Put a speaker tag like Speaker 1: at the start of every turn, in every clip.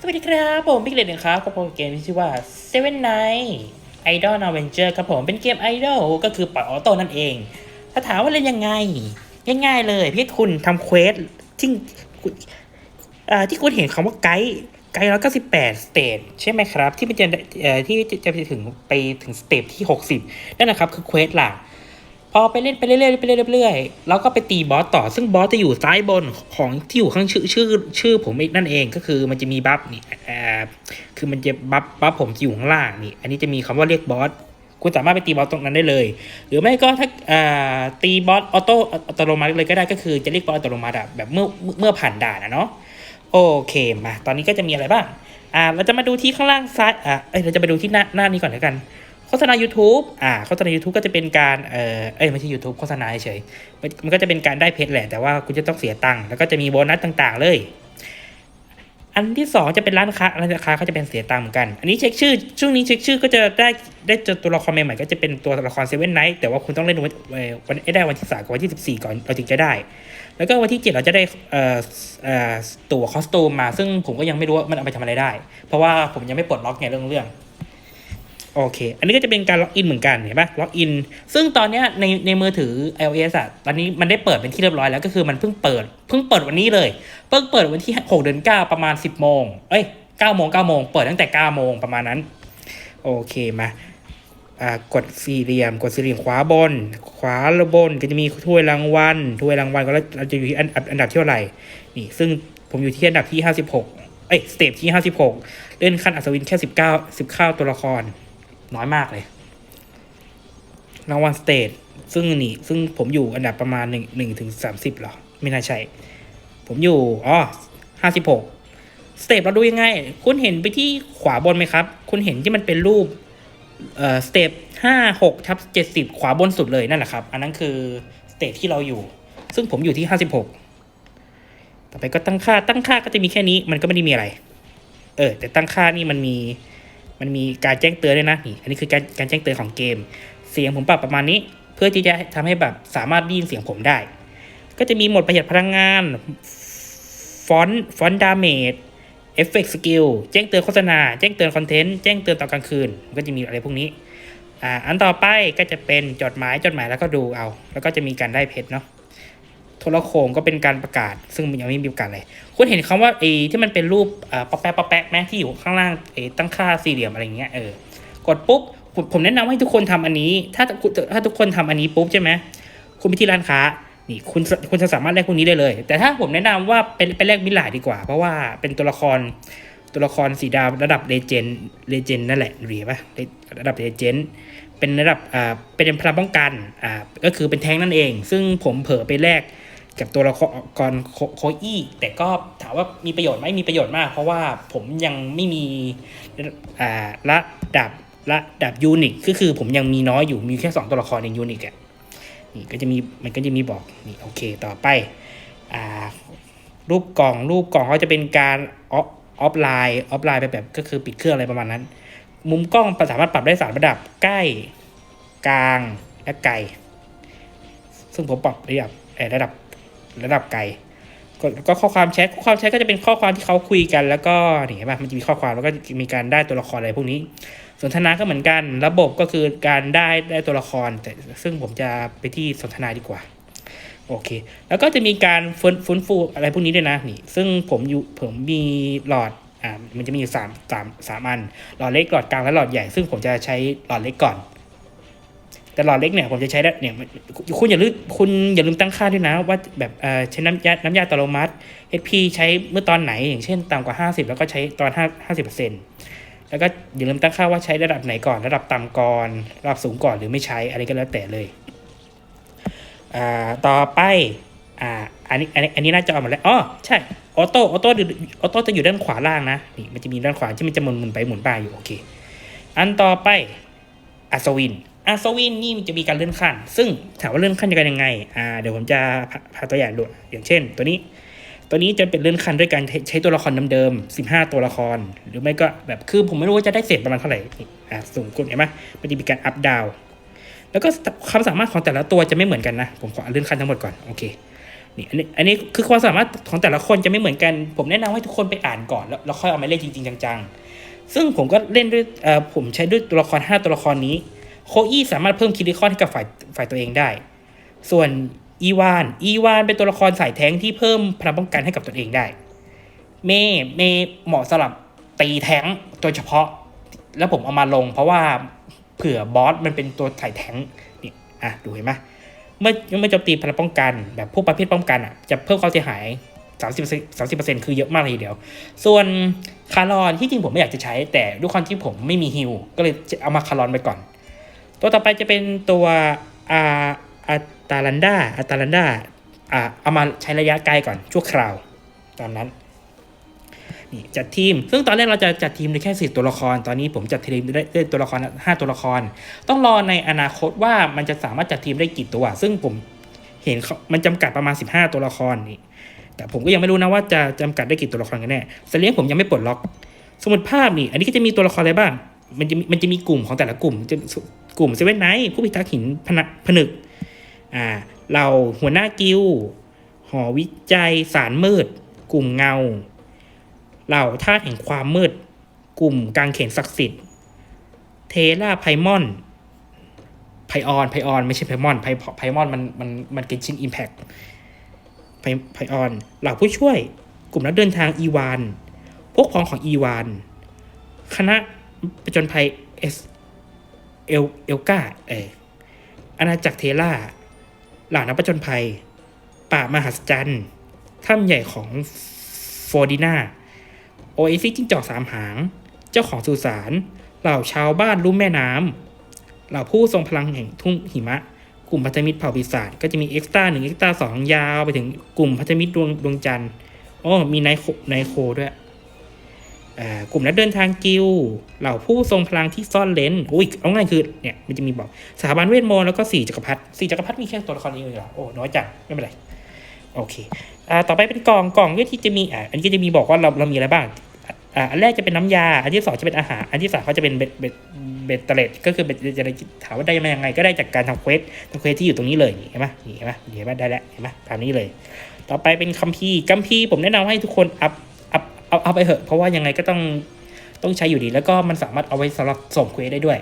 Speaker 1: สวัสดีครับผมบิ๊กเลนนะครับกับโปรเกมที่ชื่อว่า Seven Night Idol Adventure ครับผมเป็นเกมไอดอลก็คือปล่อยออโต้นั่นเอง ถ้าถามว่าเล่นยังไง ง่ายๆเลยพี่คุณทำเควสที่ที่คุณเห็นคำว่าไกด์ไกด์ร้อยเก้าสิบแปดสเตจใช่ไหมครับ ที่มันจะที่จะจะไปถึงไปถึงสเตจที่หกสิบนั่นนะครับคือเควสหลัก พอไปเล่นไปเรื่อยๆไปเรื่อยๆเรื่อยๆแล้วก็ไปตีบอสต่อซึ่งบอสจะอยู่ซ้ายบนของที่อยู่ข้างชื่อชื่อชื่อผมเองนั่นเองก็คือมันจะมีบัฟนี่อ่าคือมันจะบัฟบัฟผมจะอยู่ข้างล่างนี่ อันนี้จะมีคำว่าเรียกบอสคุณสามารถไปตีบอสตรงนั้นได้เลย หรือไม่ก็ถ้าตีบอสออโต้อัตโนมัติเลยก็ได้ก็คือจะเรียกบอสอัตโนมัติแบบเมื่อเมื่อผ่านด่านนะเนาะโอเคมาตอนนี้ก็จะมีอะไรบ้างอ่าเราจะมาดูที่ข้างล่างซ้ายอ่าเอ้ยเราจะไปดูที่หน้าหน้านี้ก่อนแล้วกัน โฆษณา YouTube อ่าโฆษณา YouTube ก็จะเป็นการเอ่อเอ้ยไม่ใช่ YouTube โฆษณาเฉยมันก็จะเป็นการได้เพชรแหละ แต่ว่าคุณจะต้องเสียตังค์แล้วก็จะมีโบนัสต่างๆ เลย อันที่สองจะเป็นร้านค้าร้านค้าเขาจะเป็นเสียตังค์เหมือนกัน อันนี้เช็คชื่อ ช่วงนี้เช็คชื่อก็จะได้ได้เจอตัวละครใหม่ๆก็จะเป็นตัวละครเซเว่นไนท์แต่ว่าคุณต้องเล่นวันเอ่อวันได้วันที่สามกับวันที่สิบสี่ก่อนเราถึงจะได้ แล้วก็วันที่เจ็ดเราจะได้เอ่อเอ่อตัวคอสตูมมา ซึ่งผมก็ยังไม่รู้ว่ามันเอาไปทำอะไรได้ เพราะว่าผมยังไม่ปลดล็อกไงเรื่องเรื่อง โอเค อันนี้ก็จะเป็นการล็อกอินเหมือนกันเห็นปะล็อกอิน ซึ่งตอนเนี้ยในในมือถือ iOS อะตอนนี้มันได้เปิดเป็นที่เรียบร้อยแล้วก็คือมันเพิ่งเปิด เพิ่งเปิดวันนี้เลย เพิ่งเปิดวันที่ 6 เดือน 9 ประมาณ 10 โมง เอ้ย9โมง9โมง เปิดตั้งแต่ 9 โมงประมาณนั้น โอเคมา อ่ากดสี่เหลี่ยม กดสี่เหลี่ยมขวาบน ขวาลบนก็จะมีถ้วยรางวัล ถ้วยรางวัลก็เราเราจะอยู่ที่อันอันอันดับที่เท่าไหร่ นี่ ซึ่งผมอยู่ที่อันดับที่ 56เอ้ย สเตปที่ 56 เล่นขั้นอัศวินแค่ 19 19 ตัวละคร น้อยมากเลย รางวัลสเตทซึ่งนี่ซึ่งผมอยู่อันดับประมาณหนึ่งหนึ่งถึงสามสิบหรอ ไม่น่าใช่ ผมอยู่อ๋อห้าสิบหกสเตปเราดูยังไง คุณเห็นไปที่ขวาบนไหมครับ คุณเห็นที่มันเป็นรูปเอ่อสเตปห้าหกทับเจ็ดสิบขวาบนสุดเลยนั่นแหละครับ อันนั้นคือสเตปที่เราอยู่ ซึ่งผมอยู่ที่ห้าสิบหกต่อไปก็ตั้งค่าตั้งค่าก็จะมีแค่นี้มันก็ไม่ได้มีอะไร เออ แต่ตั้งค่านี่มันมี มันมีการแจ้งเตือนด้วยนะนี่อันนี้คือการการแจ้งเตือนของเกม เสียงผมปรับประมาณนี้ เพื่อที่จะทำให้แบบสามารถได้ยินเสียงผมได้ ก็จะมีหมดประหยัดพลังงานฟอนต์ฟอนต์ดาเมจเอฟเฟกต์สกิลแจ้งเตือนโฆษณา แจ้งเตือนคอนเทนต์ แจ้งเตือนตอนกลางคืน มันก็จะมีอะไรพวกนี้อ่าอันต่อไปก็จะเป็นจดหมายจดหมายแล้วก็ดูเอา แล้วก็จะมีการได้เพชรเนาะ โทรโขงก็เป็นการประกาศ ซึ่งยังไม่มีประกาศเลยคุณเห็นคำว่าไอ้ที่มันเป็นรูปอ่าป๊อปแป๊ะป๊อปแป๊ะไหมที่อยู่ข้างล่างไอ้ตั้งค่าสี่เหลี่ยมอะไรเงี้ยเออกดปุ๊บผมแนะนำให้ทุกคนทำอันนี้ ถ้าถ้าทุกคนทำอันนี้ปุ๊บใช่ไหมคุณไปที่ร้านค้านี่คุณคุณจะสามารถแลกพวกนี้ได้เลย แต่ถ้าผมแนะนำว่าเป็นไปแลกมิลลาดดีกว่า เพราะว่าเป็นตัวละครตัวละครสีดาวระดับเลเจนด์เลเจนด์นั่นแหละหรือปะระดับเลเจนด์เป็นระดับอ่าเป็นพลังป้องกันอ่าก็คือเป็นแท้งนั่นเอง ซึ่งผมเผลอไปแลก กับตัวละครโคอี้แต่ก็ถามว่ามีประโยชน์ไหมมีประโยชน์มาก เพราะว่าผมยังไม่มีอ่าระดับระดับยูนิคก็คือผมยังมีน้อยอยู่มีแค่สองตัวละครในยูนิคอะนี่ก็จะมีมันก็จะมีบอกนี่โอเคต่อไปอ่ารูปกล่องรูปกล่องเขาจะเป็นการออฟออฟไลน์ออฟไลน์ไปแบบก็คือปิดเครื่องอะไรประมาณนั้น มุมกล้องสามารถปรับได้สามระดับใกล้กลางและไกลซึ่งผมปรับระดับระดับ ระดับไกลก็ข้อความแชทข้อความแชทก็จะเป็นข้อความที่เขาคุยกัน แล้วก็นี่เห็นป่ะมันจะมีข้อความแล้วก็มีการได้ตัวละครอะไรพวกนี้ สนทนาก็เหมือนกัน ระบบก็คือการได้ได้ตัวละคร แต่ซึ่งผมจะไปที่สนทนาดีกว่าโอเค แล้วก็จะมีการฟื้นฟื้นฟูอะไรพวกนี้ด้วยนะนี่ ซึ่งผมอยู่ผมมีหลอดอ่ามันจะมีอยู่สามสามสามอัน หลอดเล็กหลอดกลางและหลอดใหญ่ ซึ่งผมจะใช้หลอดเล็กก่อน แต่หลอดเล็กเนี่ยผมจะใช้ได้เนี่ยคุณอย่าลืมคุณอย่าลืมตั้งค่าด้วยนะ ว่าแบบเออใช้น้ำยาน้ำยาอัตโนมัติ HP ใช้เมื่อตอนไหน อย่างเช่นต่ำกว่า 50 แล้วก็ใช้ตอน5 50%แล้วก็อย่าลืมตั้งค่าว่าใช้ระดับไหนก่อน ระดับต่ำก่อนระดับสูงก่อนหรือไม่ใช้อะไรก็แล้วแต่เลยต่อไปอ่าอันนี้อันนี้อันนี้น่าจะเอามาแล้วอ๋อใช่ออโต้ออโต้ออโต้จะอยู่ด้านขวาล่างนะนี่มันจะมีด้านขวาที่มันจะหมุนหมุนไปหมุนมาอยู่โอเค อันต่อไปอัศวิน อัศวินนี่มันจะมีการเลื่อนขั้น ซึ่งถามว่าเลื่อนขั้นจะกันยังไงอ่าเดี๋ยวผมจะพาตัวอย่างดูอย่างเช่น ตัวนี้ ตัวนี้จะเป็นเลื่อนขั้นด้วยการใช้ตัวละครเดิมๆ15 ตัวละคร หรือไม่ก็แบบคือผมไม่รู้ว่าจะได้เศษประมาณเท่าไหร่อ่าสูงคุณเห็นไหมมันจะมีการอัพดาวแล้วก็ความสามารถของแต่ละตัวจะไม่เหมือนกันนะผมขอเลื่อนขั้นทั้งหมดก่อนโอเคนี่อันนี้อันนี้คือความสามารถของแต่ละคนจะไม่เหมือนกัน ผมแนะนำให้ทุกคนไปอ่านก่อนแล้วแล้วค่อยเอามาเล่นจริงๆจังๆ ซึ่งผมก็เล่นด้วยผมใช้ด้วยตัวละคร 5 ตัวละครนี้ โคอี้สามารถเพิ่มคิริคอนให้กับฝ่ายฝ่ายตัวเองได้ ส่วนอีวาน อีวานเป็นตัวละครสายแท้งที่เพิ่มพลังป้องกันให้กับตนเองได้ เมย์เมย์เหมาะสำหรับตีแท้งโดยเฉพาะ แล้วผมเอามาลง เพราะว่าเผื่อบอสมันเป็นตัวสายแท้งนี่อะดูเห็นไหมเมื่อเมื่อโจมตีพลังป้องกันแบบพวกประเภทป้องกันอะจะเพิ่มความเสียหาย30 30 คือเยอะมากเลยทีเดียว ส่วนคารอนที่จริงผมไม่อยากจะใช้ แต่ด้วยความที่ผมไม่มีฮิลก็เลยเอามาคารอนไปก่อน ตัวต่อไปจะเป็นตัวอาอาตาลันดาอาตาลันดาอ่าเอามาใช้ระยะไกลก่อนชั่วคราวตามนั้นนี่จัดทีม ซึ่งตอนแรกเราจะจัดทีมได้แค่สี่ตัวละคร ตอนนี้ผมจัดทีมได้ได้ตัวละครห้าตัวละคร ต้องรอในอนาคตว่ามันจะสามารถจัดทีมได้กี่ตัว ซึ่งผมเห็นเขามันจำกัดประมาณ15ตัวละครนี่ แต่ผมก็ยังไม่รู้นะว่าจะจำกัดได้กี่ตัวละครกันแน่สเลียงผมยังไม่ปลดล็อก สมุดภาพนี่ อันนี้ก็จะมีตัวละครอะไรบ้าง มันจะมันจะมีกลุ่มของแต่ละกลุ่มจะ กลุ่มเซเว่นไนท์ผู้พิทักษ์หินพนักผนึกอ่าเราหัวหน้ากิลหอวิจัยสารมืด กลุ่มเงา เหล่าธาตุแห่งความมืด กลุ่มกางเขนศักดิ์สิทธิ์ เทราไพมอน ไพออน ไพออน ไม่ใช่ไพมอน ไพไพมอนมันมันมันเกนชินอิมแพคไพไพออน เหล่าผู้ช่วย กลุ่มนักเดินทางอีวาน พวกพ้องของอีวาน คณะประจนภัยเอส เอลเอลกาเอออาณาจักรเทล่าเหล่านักประจนภัย ป่ามหัศจรรย์ถ้ำใหญ่ของโฟร์ดินาโอเอซิสจิ้งจอกสามหาง เจ้าของสุสานเหล่าชาวบ้านลุ่มแม่น้ำเหล่าผู้ทรงพลังแห่งทุ่งหิมะ กลุ่มพันธมิตรเผ่าปีศาจก็จะมีเอ็กซ์ต้าหนึ่งเอ็กซ์ต้าสองยาวไปถึงกลุ่มพันธมิตรดวงดวงจันทร์อ๋อมีไนโคไนโคด้วย กลุ่มนักเดินทางกิลเหล่าผู้ทรงพลังที่ซ่อนเลนอุ้ยเอาง่ายคือเนี่ยมันจะมีบอกสถาบันเวทมนต์แล้วก็สี่จักรพรรดิสี่จักรพรรดิมีแค่ตัวละครนี้เลยเหรอโอ้น้อยจังไม่เป็นไรโอเคอ่าต่อไปเป็นกล่องกล่องก็ที่จะมีอ่าอันนี้ก็จะมีบอกว่าเราเรามีอะไรบ้างอ่าอันแรกจะเป็นน้ำยา อันที่สองจะเป็นอาหาร อันที่สามเขาจะเป็นเบ็ดเบ็ดเบ็ดเตล็ดก็คือเบ็ดจะได้ถามว่าได้มายังไง ก็ได้จากการทำเควสทำเควสที่อยู่ตรงนี้เลยเห็นไหมเห็นไหมเห็นไหมได้แล้วเห็นไหมตามนี้เลย ต่อไปเป็นคัมภีร์คัมภีร์ผมแนะนำให้ทุกคนอัพอัพ เอาเอาไปเถอะ เพราะว่ายังไงก็ต้องต้องใช้อยู่ดี แล้วก็มันสามารถเอาไว้สำหรับส่งเควสได้ด้วย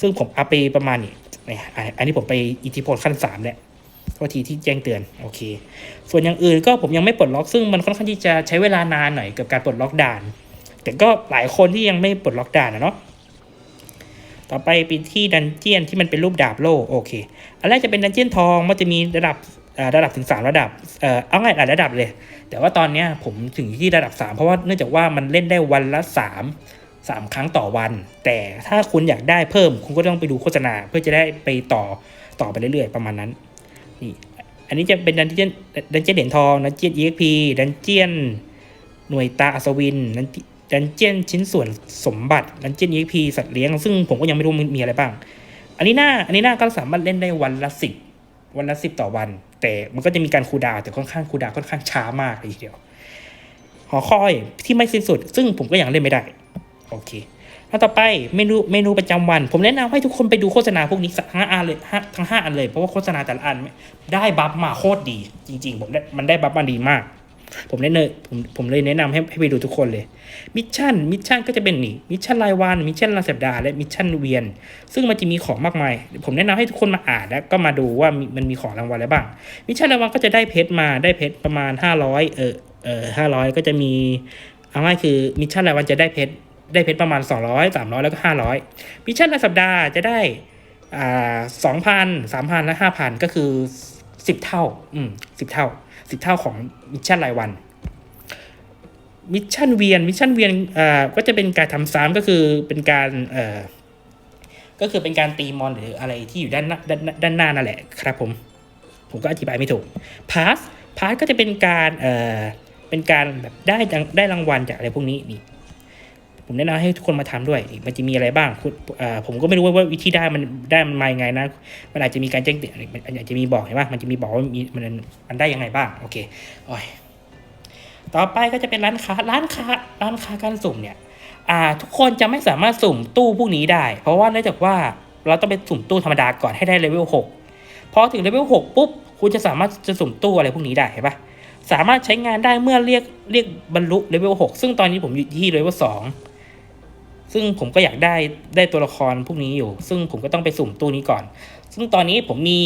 Speaker 1: ซึ่งผมเอัพไปประมาณนี้เนี่ยอันนี้ผมไปอิทธิพลขั้นสามแล้วโทษทีที่แจ้งเตือนโอเค ส่วนอย่างอื่นก็ผมยังไม่ปลดล็อก ซึ่งมันค่อนข้างที่จะใช้เวลานานหน่อยกับการปลดล็อกด่าน แต่ก็หลายคนที่ยังไม่ปลดล็อกด่านนะเนาะต่อไปเป็นที่ดันเจียนที่มันเป็นรูปดาบโล่โอเค อันแรกจะเป็นดันเจียนทองมันจะมีระดับ ระดับถึง 3 ระดับเอ่อเอาง่ายหลายระดับเลย แต่ว่าตอนเนี้ยผมถึงที่ระดับ 3 เพราะว่าเนื่องจากว่ามันเล่นได้วันละ 3 3 ครั้งต่อวัน แต่ถ้าคุณอยากได้เพิ่ม คุณก็ต้องไปดูโฆษณาเพื่อจะได้ไปต่อต่อไปเรื่อยๆ ประมาณนั้นนี่อันนี้จะเป็นดันเจียนดันเจียนเหรียญทองดันเจียน EXP ดันเจียนหน่วยตาอัศวินดันดันเจียนชิ้นส่วนสมบัติดันเจียน EXP สัตว์เลี้ยง ซึ่งผมก็ยังไม่รู้มีอะไรบ้าง อันนี้หน้าอันนี้หน้าก็สามารถเล่นได้วันละสิบวันละสิบต่อวัน แต่มันก็จะมีการคูดาวแต่ค่อนข้างคูดาวค่อนข้างช้ามากเลยทีเดียว หอคอยที่ไม่สิ้นสุด ซึ่งผมก็ยังเล่นไม่ได้ โอเคแล้วต่อไปเมนูเมนูประจำวัน ผมแนะนำให้ทุกคนไปดูโฆษณาพวกนี้ทั้งห้าอันเลยทั้งห้าอันเลยเพราะว่าโฆษณาแต่ละอันได้บัฟมาโคตรดี จริง ๆ ผมได้มันได้บัฟมาดีมาก ผมแนะนำผมผมเลยแนะนำให้ให้ไปดูทุกคนเลยมิชชั่นมิชชั่นก็จะเป็นนี่มิชชั่นรายวันมิชชั่นรายสัปดาห์และมิชชั่นเวียน ซึ่งมันจะมีของมากมาย ผมแนะนำให้ทุกคนมาอ่านแล้วก็มาดูว่ามันมีของรางวัลอะไรบ้างมิชชั่นรางวัลก็จะได้เพชรมาได้เพชรประมาณ 500 เออเออ500ก็จะมีเอาง่ายคือมิชชั่นรายวันจะได้เพชรได้เพชรประมาณ 200 300 แล้วก็ 500มิชชั่นรายสัปดาห์จะได้อ่า2,000 3,000และ5,000ก็คือ10เท่า อืม10เท่าิบเท่าของมิชชั่นรายวันมิชชั่นเวียนมิชชั่นเวียนอ่าก็จะเป็นการทำซ้ำก็คือเป็นการเอ่อก็คือเป็นการตีมอนหรืออะไรที่อยู่ด้านด้านด้านหน้านั่นแหละครับผม ผมก็อธิบายไม่ถูกพาสพาสก็จะเป็นการเอ่อเป็นการแบบได้รางได้รางวัลจากอะไรพวกนี้นี่ ผมแนะนำให้ทุกคนมาทำด้วย มันจะมีอะไรบ้างคุณผมก็ไม่รู้ว่าวิธีได้มันได้มันมายังไงนะ มันอาจจะมีการแจ้งเตือนมันอาจจะมีบอกเห็นปะมันจะมีบอกว่ามีมันมันได้ยังไงบ้าง โอเคโอ้ยต่อไปก็จะเป็นร้านค้า ร้านค้า ร้านค้าการสุ่มเนี่ยทุกคนจะไม่สามารถสุ่มตู้พวกนี้ได้ เพราะว่าเนื่องจากว่าเราต้องไปสุ่มตู้ธรรมดาก่อนให้ได้เลเวลหกพอถึงเลเวลหกปุ๊บ คุณจะสามารถจะสุ่มตู้อะไรพวกนี้ได้เห็นปะสามารถใช้งานได้เมื่อเรียกเรียกบรรลุเลเวลหกซึ่งตอนนี้ผมอยู่ที่เลเวลสอง ซึ่งผมก็อยากได้ได้ตัวละครพวกนี้อยู่ ซึ่งผมก็ต้องไปสุ่มตู้นี้ก่อน ซึ่งตอนนี้ผมมี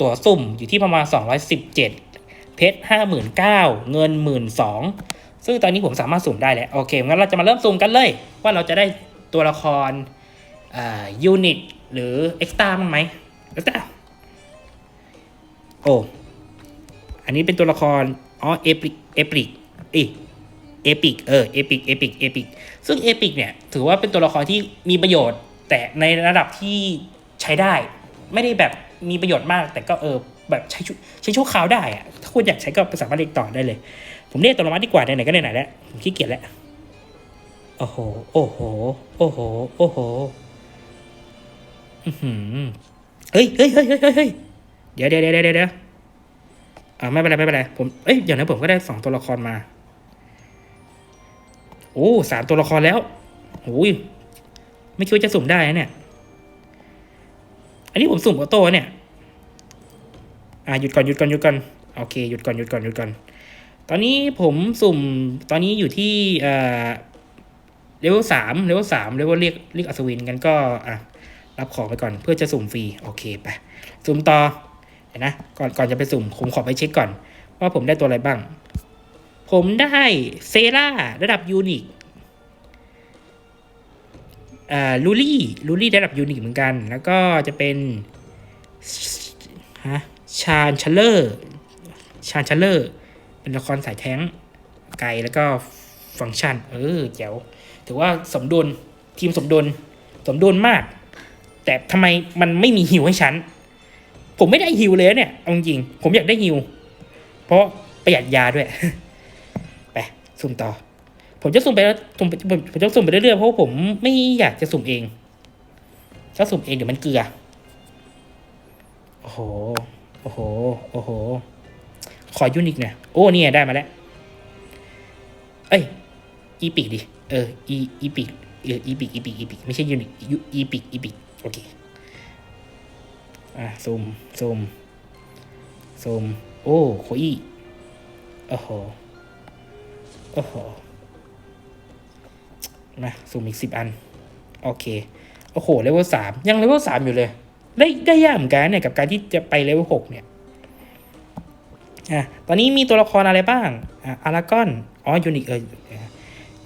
Speaker 1: ตั๋วสุ่มอยู่ที่ประมาณ 217 เพชรห้าหมื่นเงินหมื่นสองซึ่งตอนนี้ผมสามารถสุ่มได้แล้ว โอเค งั้นเราจะมาเริ่มสุ่มกันเลย ว่าเราจะได้ตัวละครอ่ายูนิตหรือเอ็กซ์ต้ามั้างไหมเอ็กซ์ต้าโอ้ อันนี้เป็นตัวละคร อ๋อ เอพิก เอพิกเอ เอพิกเออเอพิกเอพิกเอพิกซึ่งเอพิกเนี่ยถือว่าเป็นตัวละครที่มีประโยชน์ แต่ในระดับที่ใช้ได้ ไม่ได้แบบมีประโยชน์มาก แต่ก็เออแบบใช้ช่วใช้ชั่วคราวได้อะถ้าคุณอยากใช้ก็สามารถเรียกต่อได้เลย ผมเรียกตัวละครดีกว่าไหนๆก็ไหนๆแล้วผมขี้เกียจแล้วโอ้โหโอ้โหโอ้โหโอ้โหอือหือเฮ้ยเฮ้ยเฮ้ยเฮ้ยเฮ้ยเฮ้ยเดี๋ยวเดี๋ยวเดี๋ยวเดี๋ยวเดี๋ยวอ่าไม่เป็นไรไม่เป็นไรผมเอ้ยเดี๋ยวนะผมก็ได้สองตัวละครมา โอ้สามตัวละครแล้วโอ้ยไม่คิดว่าจะสุ่มได้นะเนี่ย อันนี้ผมสุ่มออโต้เนี่ย อ่าหยุดก่อนหยุดก่อนหยุดก่อนโอเคหยุดก่อนหยุดก่อนหยุดก่อน ตอนนี้ผมสุ่มตอนนี้อยู่ที่เอ่อเลเวลสามเลเวลสามเลเวลเรียกเรียกอัศวินกันก็อะรับของไปก่อนเพื่อจะสุ่มฟรีโอเคไปสุ่มต่อเดี๋ยวนะก่อนก่อนจะไปสุ่มผมขอไปเช็คก่อน ว่าผมได้ตัวอะไรบ้าง ผมได้เซราระดับยูนิคอ่าลูลี่ลูลี่ระดับยูนิคเหมือนกัน แล้วก็จะเป็นฮะชาญชัลเลอร์ชาญชัลเลอร์ เป็นละครสายแท้งไกลแล้วก็ฟังก์ชัน เออเจ๋วถือว่าสมดุลทีมสมดุลสมดุลมาก แต่ทำไมมันไม่มีฮิวให้ฉัน ผมไม่ได้ฮิวเลยเนี่ยเอาจริงผมอยากได้ฮิว เพราะประหยัดยาด้วย สุ่มต่อ ผมจะสุ่มไปแล้วผมผมผมจะสุ่มไปเรื่อยๆเพราะว่าผมไม่อยากจะสุ่มเองถ้าสุ่มเองเดี๋ยวมันเกลือ โอ้โห โอ้โห โอ้โห ขอยูนิคหน่อยโอ้เนี่ยได้มาแล้ว เอ้ย อีปิกดิ เออ อีอีปิกเอออีปิกอีปิกอีปิกไม่ใช่ยูนิคยูอีปิกอีปิกโอเค อะซูมซูมซูมโอ้โคอี้โอ้โห โอ้โหมาซูมอีกสิบอัน โอเค โอ้โหเลเวลสามยังเลเวลสามอยู่เลย ได้ได้ยากเหมือนกันเนี่ยกับการที่จะไปเลเวลหกเนี่ยอะตอนนี้มีตัวละครอะไรบ้างอะอารากอนอ๋อยูนิคเออ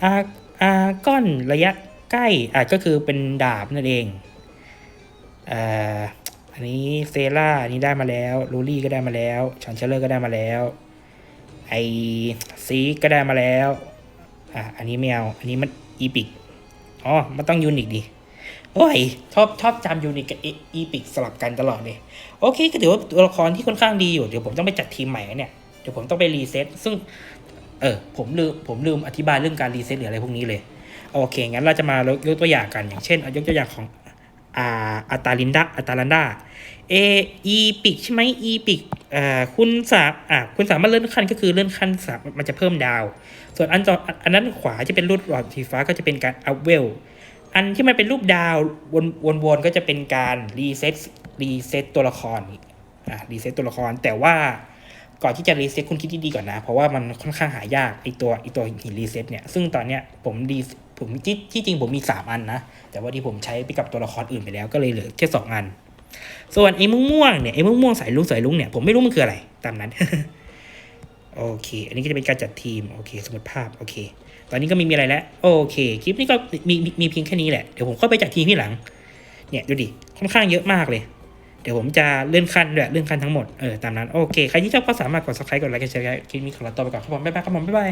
Speaker 1: อาอากอนระยะใกล้อะก็คือเป็นดาบนั่นเองอ่าอันนี้เซล่าอันนี้ได้มาแล้วลูรี่ก็ได้มาแล้วชันเชลเลอร์ก็ได้มาแล้ว ไอซีก็ได้มาแล้ว อะ อันนี้ไม่เอา อันนี้มันอีพิก อ๋อ มันต้องยูนิคดิ โอ้ย ชอบชอบจำยูนิคกับอีพิกสลับกันตลอดเลย โอเค ก็ถือว่าตัวละครที่ค่อนข้างดีอยู่ เดี๋ยวผมต้องไปจัดทีมใหม่เนี่ย เดี๋ยวผมต้องไปรีเซ็ต ซึ่ง เออ ผมลืม ผมลืมอธิบายเรื่องการรีเซ็ตหรืออะไรพวกนี้เลย โอเค งั้นเราจะมายกตัวอย่างกัน อย่างเช่นเอายกตัวอย่างของ อ่าอัตาลินดาอัตาลันดาเออีปิกใช่ไหมอีปิกอ่าคุณสามอ่าคุณสามารถเลื่อนขั้นก็คือเลื่อนขั้นสามมันจะเพิ่มดาว ส่วนอันต่ออันนั้นขวาจะเป็นรูปหลอดสีฟ้าก็จะเป็นการอัพเวลอันที่มันเป็นรูปดาววนวนวนก็จะเป็นการรีเซ็ตรีเซ็ตตัวละครอ่ารีเซ็ตตัวละครแต่ว่าก่อนที่จะรีเซ็ตคุณคิดดีๆก่อนนะ เพราะว่ามันค่อนข้างหายากไอตัวไอตัวหินรีเซ็ตเนี่ยซึ่งตอนเนี้ยผมรี ผมที่ที่จริงผมมีสามอันนะ แต่ว่าที่ผมใช้ไปกับตัวละครอื่นไปแล้วก็เลยเหลือแค่สองอัน ส่วนไอ้ม่วงม่วงๆเนี่ยไอ้ม่วงม่วงๆสายลุงสายลุงเนี่ยผมไม่รู้มันคืออะไรตามนั้นโอเค อันนี้ก็จะเป็นการจัดทีม โอเค สมมติภาพ โอเค ตอนนี้ก็ไม่มีอะไรแล้ว โอเค คลิปนี้ก็มีมีเพียงแค่นี้แหละ เดี๋ยวผมก็ไปจัดทีมที่หลัง เนี่ยดูดิ ค่อนข้างเยอะมากเลย เดี๋ยวผมจะเลื่อนขั้นด้วยเลื่อนขั้นทั้งหมด เออ ตามนั้น โอเค ใครที่ชอบก็สามารถกด subscribe กดไลค์กดแชร์คลิปนี้ขอลาตัวไปก่อนครับผมบ๊ายบายครับผมบ๊ายบาย